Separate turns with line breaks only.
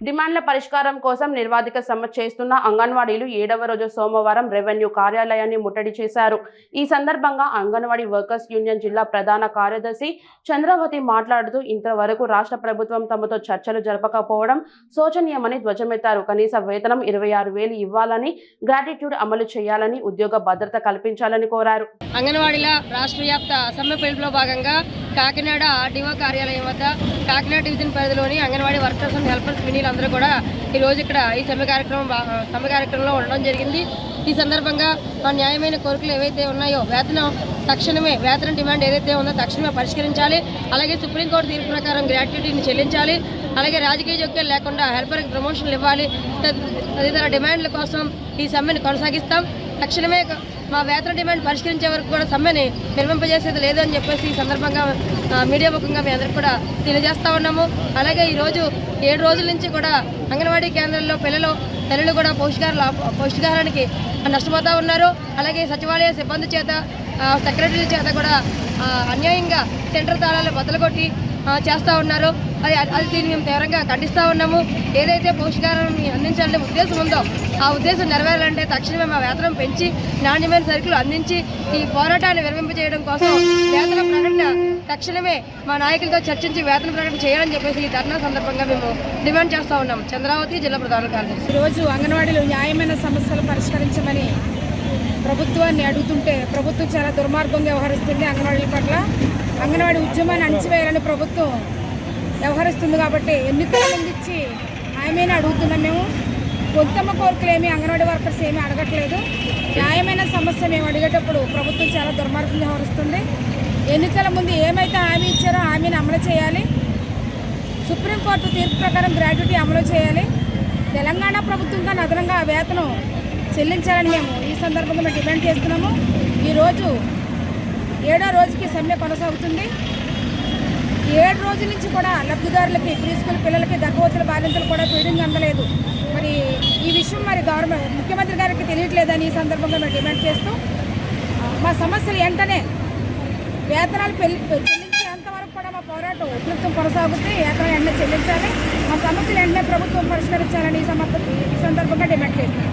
డిమాండ్ల పరిష్కారం కోసం నిర్వాధిక సమ్మె చేస్తున్న అంగన్వాడీలు ఏడవ రోజు సోమవారం రెవెన్యూ కార్యాలయాన్ని ముట్టడి చేశారు. ఈ సందర్భంగా అంగన్వాడీ వర్కర్స్ యూనియన్ జిల్లా ప్రధాన కార్యదర్శి చంద్రవతి మాట్లాడుతూ ఇంతవరకు రాష్ట్ర ప్రభుత్వం తమతో చర్చలు జరపకపోవడం శోచనీయమని ధ్వజమెత్తారు. కనీస వేతనం ఇరవై ఆరు వేలు ఇవ్వాలని గ్రాటిట్యూడ్ అమలు చేయాలని ఉద్యోగ భద్రత కల్పించాలని కోరారు.
అంగన్వాడీల రాష్ట్ర వ్యాప్త సమ్మె పిలుపులో భాగంగా కాకినాడ ఆర్డీఓ కార్యాలయం వద్ద కాకినాడ డివిజన్ పరిధిలోని అంగన్వాడీ వర్కర్స్ అండ్ హెల్పర్స్ వినీలందరూ కూడా ఈ రోజు ఇక్కడ ఈ సమ్మె కార్యక్రమం సమ్మె కార్యక్రమంలో ఉండడం జరిగింది. ఈ సందర్భంగా మా న్యాయమైన కోరికలు ఏవైతే ఉన్నాయో వేతనం తక్షణమే వేతన డిమాండ్ ఏదైతే ఉందో తక్షణమే పరిష్కరించాలి. అలాగే సుప్రీంకోర్టు తీర్పు ప్రకారం గ్రాట్యుటీని చెల్లించాలి. అలాగే రాజకీయ జోక్యం లేకుండా హెల్పర్కి ప్రమోషన్లు ఇవ్వాలి తదితర డిమాండ్ల కోసం ఈ సమ్మెను కొనసాగిస్తాం. తక్షణమే మా వేతన డిమాండ్ పరిష్కరించే వరకు కూడా సమ్మెని నిర్మింపజేసేది లేదు అని చెప్పేసి ఈ సందర్భంగా మీడియా ముఖంగా మీ అందరికీ కూడా తెలియజేస్తూ ఉన్నాము. అలాగే ఈరోజు ఏడు రోజుల నుంచి కూడా అంగన్వాడీ కేంద్రాల్లో పిల్లలు తల్లులు కూడా పౌష్టికాహార పౌష్టికాహారానికి నష్టపోతూ ఉన్నారు. అలాగే సచివాలయ సిబ్బంది చేత సెక్రటరీల చేత కూడా అన్యాయంగా సెంటర్ తాళాలు బద్దలుకొట్టి చేస్తూ ఉన్నారు. అది అది దీన్ని మేము తీవ్రంగా ఖండిస్తూ ఉన్నాము. ఏదైతే పౌష్టికాహారాన్ని అందించాలనే ఉద్దేశం ఉందో ఆ ఉద్దేశం నెరవేరాలంటే తక్షణమే మా వేతనం పెంచి నాణ్యమైన సరుకులు అందించి ఈ పోరాటాన్ని విరమింపజేయడం కోసం వేతన ప్రకటన తక్షణమే మా నాయకులతో చర్చించి వేతన ప్రకటన చేయాలని చెప్పేసి ఈ ధర్నా సందర్భంగా మేము డిమాండ్ చేస్తూ ఉన్నాం. చంద్రావతి జిల్లా ప్రధాన కార్యదర్శి.
ఈరోజు అంగన్వాడీలు న్యాయమైన సమస్యలు పరిష్కరించమని ప్రభుత్వాన్ని అడుగుతుంటే ప్రభుత్వం చాలా దుర్మార్గంగా వ్యవహరిస్తుంది అంగన్వాడీల పట్ల. అంగన్వాడీ ఉద్యమాన్ని అణిచివేయాలని ప్రభుత్వం వ్యవహరిస్తుంది కాబట్టి ఎన్నికల ముందు ఇచ్చి న్యాయమైన అడుగుతున్నాం మేము. గొంతమ్మ కోరికలు ఏమి అంగన్వాడీ వర్కర్స్ ఏమీ అడగట్లేదు. న్యాయమైన సమస్య మేము అడిగేటప్పుడు ప్రభుత్వం చాలా దుర్మార్గం వ్యవహరిస్తుంది. ఎన్నికల ముందు ఏమైతే హామీ ఇచ్చారో హామీని అమలు చేయాలి. సుప్రీంకోర్టు తీర్పు ప్రకారం గ్రాట్యుటీ అమలు చేయాలి. తెలంగాణ ప్రభుత్వంతో అదనంగా వేతనం చెల్లించాలని మేము ఈ సందర్భంగా మేము డిమాండ్ చేస్తున్నాము. ఈరోజు ఏడో రోజుకి సమ్మె కొనసాగుతుంది. ఏడు రోజుల నుంచి కూడా లబ్ధిదారులకి ప్రీ స్కూల్ పిల్లలకి దగ్గవతుల బాధ్యతలు కూడా ఫీడింగ్ అందలేదు. మరి ఈ విషయం మరి గవర్నమెంట్ ముఖ్యమంత్రి గారికి తెలియట్లేదని ఈ సందర్భంగా మేము డిమాండ్ చేస్తూ మా సమస్యలు వెంటనే వేతనాలు పెళ్ళి చెల్లించేంత వరకు కూడా మా పోరాటం ఉధృతం కొనసాగుతుంది వేతనాలు వెంటనే చెల్లించాలి. మా సమస్యలు వెంటనే ప్రభుత్వం పరిష్కరించాలని ఈ ఈ సందర్భంగా డిమాండ్ చేస్తున్నాం.